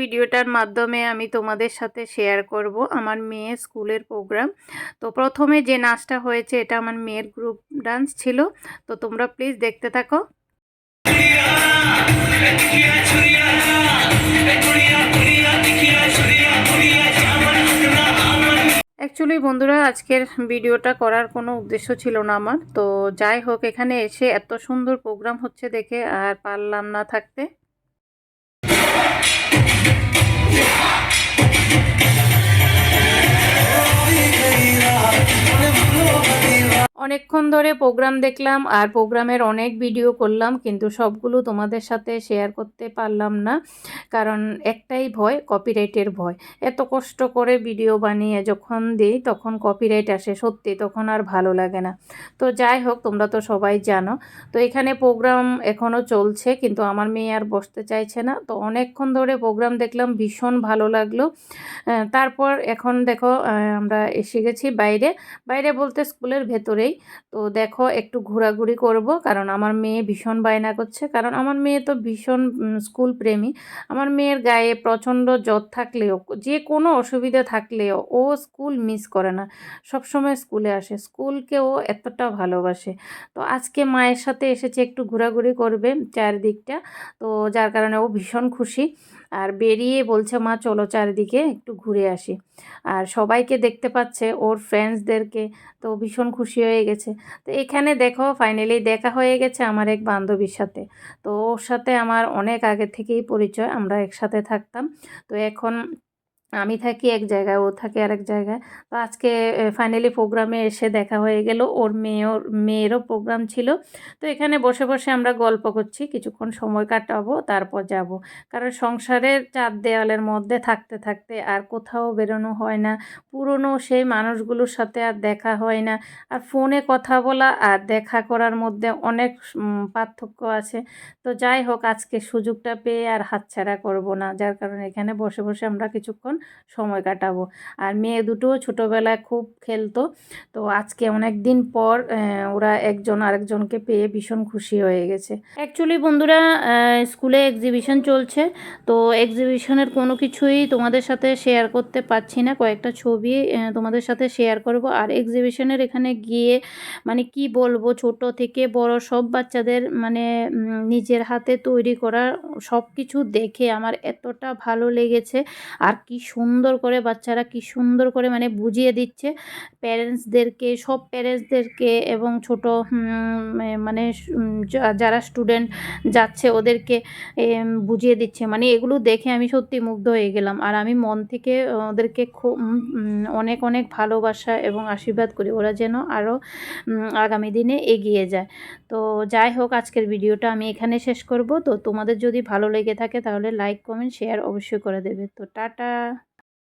ভিডিওটার মাধ্যমে আমি তোমাদের সাথে শেয়ার করব আমার মেয়ে স্কুলের প্রোগ্রাম তো প্রথমে যে নাচটা হয়েছে, এটা আমার মেয়ের গ্রুপ ডান্স ছিল। তো তোমরা প্লিজ দেখতে থাকো। অ্যাকচুয়ালি বন্ধুরা, আজকের ভিডিওটা করার কোনো উদ্দেশ্য ছিল না আমার। তো যাই হোক, এখানে এসে এত সুন্দর প্রোগ্রাম হচ্ছে দেখে আর পারলাম না থাকতে। Yeah. অনেকক্ষণ ধরে প্রোগ্রাম দেখলাম আর প্রোগ্রামের অনেক ভিডিও করলাম, কিন্তু সবগুলো তোমাদের সাথে শেয়ার করতে পারলাম না। কারণ একটাই ভয় কপিরাইটের ভয়। এত কষ্ট করে ভিডিও বানিয়ে যখন দিই, তখন কপিরাইট আসে সত্যি, তখন আর ভালো লাগে না। তো যাই হোক, তোমরা তো সবাই জানো। তো এখানে প্রোগ্রাম এখনও চলছে, কিন্তু আমার মেয়ে আর বসতে চাইছে না। তো অনেকক্ষণ ধরে প্রোগ্রাম দেখলাম, ভীষণ ভালো লাগল। তারপর এখন দেখো আমরা এসে গেছি বাইরে। বাইরে বলতে স্কুলের ভেতরেই। তো দেখো একটু ঘোরাঘুরি করব, কারণ আমার মেয়ে ভীষণ বায়না করছে। কারণ আমার মেয়ে তো ভীষণ স্কুল প্রেমী। আমার মেয়ের গায়ে প্রচণ্ড জ্বর থাকলেও, যে কোনো অসুবিধা থাকলেও ও স্কুল মিস করে না। সবসময় স্কুলে আসে। স্কুলকে ও এতটা ভালোবাসে। তো আজকে মায়ের সাথে এসেছে একটু ঘোরাঘুরি করবে চারিদিকটা। তো যার কারণে ও ভীষণ খুশি। আর বেরিয়ে বলছে, মা, চলো চারিদিকে একটু ঘুরে আসি। আর সবাইকে দেখতে পাচ্ছে ওর ফ্রেন্ডসদেরকে তো ভীষণ খুশি হয়ে গেছে। তো এখানে দেখো ফাইনালি দেখা হয়ে গেছে আমার এক বান্ধবীর সাথে। তো ওর সাথে আমার অনেক আগে থেকেই পরিচয়, আমরা একসাথে থাকতাম। তো এখন আমি থাকি এক জায়গায়, ও থাকে আরেক জায়গায়। তো আজকে ফাইনালি প্রোগ্রামে এসে দেখা হয়ে গেল। ওর মেয়ের, মেয়েরও প্রোগ্রাম ছিল। তো এখানে বসে বসে আমরা গল্প করছি, কিছুক্ষণ সময় কাটাবো, তারপর যাব। কারণ সংসারের চার দেওয়ালের মধ্যে থাকতে থাকতে আর কোথাও বেরোনো হয় না। পুরনো সেই মানুষগুলোর সাথে আর দেখা হয় না। আর ফোনে কথা বলা আর দেখা করার মধ্যে অনেক পার্থক্য আছে। তো যাই হোক, আজকে সুযোগটা পেয়ে আর হাতছাড়া করব না। যার কারণে এখানে বসে বসে আমরা কিছুক্ষণ সময় কাটাবো। আর মেয়ে দুটো ছোটোবেলায় খুব খেলতো। তো আজকে অনেক দিন পর ওরা একজন আরেকজনকে পেয়ে ভীষণ খুশি হয়ে গেছে। অ্যাকচুয়ালি বন্ধুরা স্কুলে এক্সিবিশন চলছে। তো এক্সিবিশনের কোনো কিছুই তোমাদের সাথে শেয়ার করতে পারছি না। কয়েকটা ছবি তোমাদের সাথে শেয়ার করব। আর এক্সিবিশনের এখানে গিয়ে মানে কি বলব, ছোট থেকে বড় সব বাচ্চাদের মানে নিজের হাতে তৈরি করা সব কিছু দেখে আমার এতটা ভালো লেগেছে। আর কি সুন্দর করে বাচ্চারা কি সুন্দর করে মানে বুঝিয়ে দিচ্ছে। প্যারেন্টসদেরকে সব প্যারেন্টসদেরকে এবং ছোট মানে যারা স্টুডেন্ট যাচ্ছে ওদেরকে বুঝিয়ে দিচ্ছে। মানে এগুলো দেখে আমি সত্যি মুগ্ধ হয়ে গেলাম। আর আমি মন থেকে ওদেরকে খুব অনেক অনেক ভালোবাসা এবং আশীর্বাদ করি ওরা যেন আরও আগামী দিনে এগিয়ে যায়। তো যাই হোক, আজকের ভিডিওটা আমি এখানে শেষ করব। তো তোমাদের যদি ভালো লেগে থাকে তাহলে লাইক কমেন্ট শেয়ার অবশ্যই করে দেবে। তো টাটা!